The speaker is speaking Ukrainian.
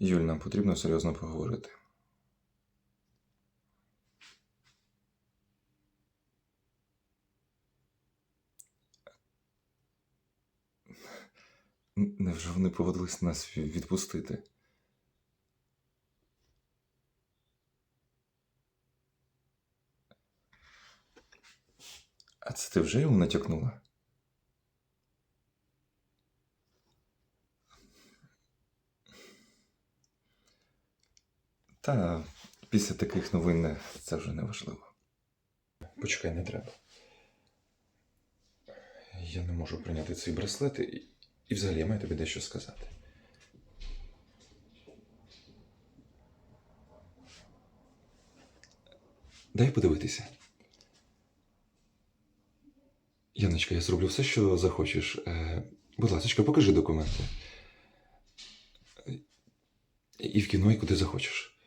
Юль, нам потрібно серйозно поговорити. Невже вони поводились нас відпустити? А це ти вже йому натякнула? Та після таких новин це вже не важливо. Почекай, не треба. Я не можу прийняти цей браслет і, і взагалі маю тобі дещо сказати. Дай подивитися. Яночка, я зроблю все, що захочеш. Е, будь ласка, покажи документи. І в кіно, і куди захочеш.